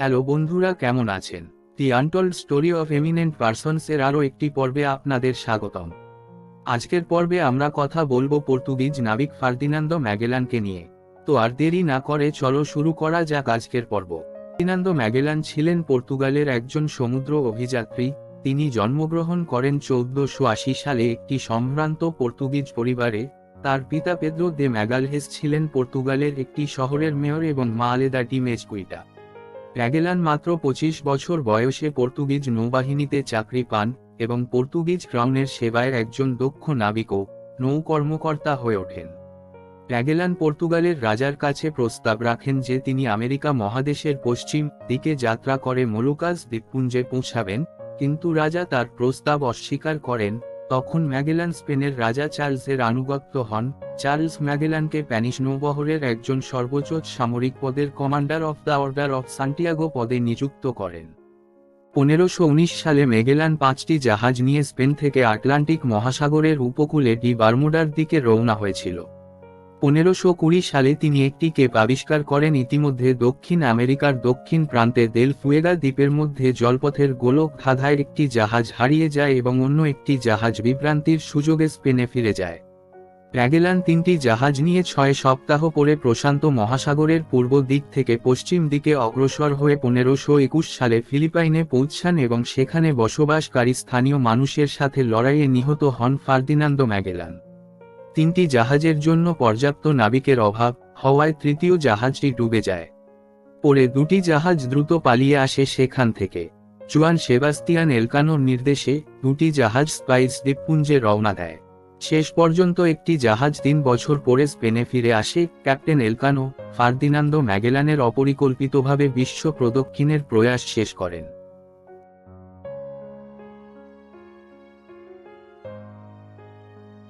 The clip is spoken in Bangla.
হ্যালো বন্ধুরা কেমন আছেন? The untold story of eminent persons এর আরও একটি পর্বে আপনাদের স্বাগতম। আজকের পর্বে আমরা কথা বলব পর্তুগিজ নাবিক ফার্দিনান্দো ম্যাগেলানকে নিয়ে। তো আর দেরি না করে চলো শুরু করা যাক আজকের পর্ব। ফার্দিনান্দো ম্যাগেলান ছিলেন পর্তুগালের একজন সমুদ্র অভিযাত্রী। তিনি জন্মগ্রহণ করেন চৌদ্দশো আশি সালে একটি সম্ভ্রান্ত পর্তুগিজ পরিবারে। তার পিতা পেদ্রো দে ম্যাগালহেস ছিলেন পর্তুগালের একটি শহরের মেয়র এবং মা আলেদা টি মেজকুইটা। ম্যাগেলান মাত্র পঁচিশ বছর বয়সে পর্তুগিজ নৌবাহিনীতে চাকরি পান এবং পর্তুগিজ ক্রাউনের সেবায় একজন দক্ষ নাবিক ও নৌ কর্মকর্তা হয়ে ওঠেন। ম্যাগেলান পর্তুগালের রাজার কাছে প্রস্তাব রাখেন যে তিনি আমেরিকা মহাদেশের পশ্চিম দিকে যাত্রা করে মলুকাস দ্বীপপুঞ্জে পৌঁছাবেন, কিন্তু রাজা তার প্রস্তাব অস্বীকার করেন তখন ম্যাগেলান স্পেনের রাজা চার্লসের আনুগত্য হন। চার্লস ম্যাগেলানকে প্যানিশ নৌবহরের একজন সর্বোচ্চ সামরিক পদের commander of the order of Santiago পদে নিযুক্ত করেন। পনেরোশো সালে মেগেলান পাঁচটি জাহাজ নিয়ে স্পেন থেকে আটলান্টিক মহাসাগরের উপকূলে ডি বারমুডার দিকে রওনা হয়েছিল। পনেরোশো কুড়ি সালে তিনি একটি কেপ আবিষ্কার করেন। ইতিমধ্যে দক্ষিণ আমেরিকার দক্ষিণ প্রান্তে দেল ফুয়েগা দ্বীপের মধ্যে জলপথের গোলক ধাঁধায় একটি জাহাজ হারিয়ে যায় এবং অন্য একটি জাহাজ বিভ্রান্তির সুযোগে স্পেনে ফিরে যায়। প্যাগেলান তিনটি জাহাজ নিয়ে ছয় সপ্তাহ পরে প্রশান্ত মহাসাগরের পূর্ব দিক থেকে পশ্চিম দিকে অগ্রসর হয়ে পনেরোশো একুশ সালে ফিলিপাইনে পৌঁছান এবং সেখানে বসবাসকারী স্থানীয় মানুষের সাথে লড়াইয়ে নিহত হন ফার্দিনান্দো ম্যাগেলান। তিনটি জাহাজের জন্য পর্যাপ্ত নাবিকের অভাব, হওয়ায় তৃতীয় জাহাজটি ডুবে যায়। পরে দুটি জাহাজ দ্রুত পালিয়ে আসে সেখান থেকে। জুয়ান সেবাস্তিয়ান এলকানোর নির্দেশে দুটি জাহাজ স্পাইস দ্বীপপুঞ্জে রওনা দেয়। শেষ পর্যন্ত একটি জাহাজ তিন বছর পরে স্পেনে ফিরে আসে। ক্যাপ্টেন এলকানো ফার্দিনান্দো ম্যাগেলানের অপরিকল্পিতভাবে বিশ্ব প্রদক্ষিণের প্রয়াস শেষ করেন।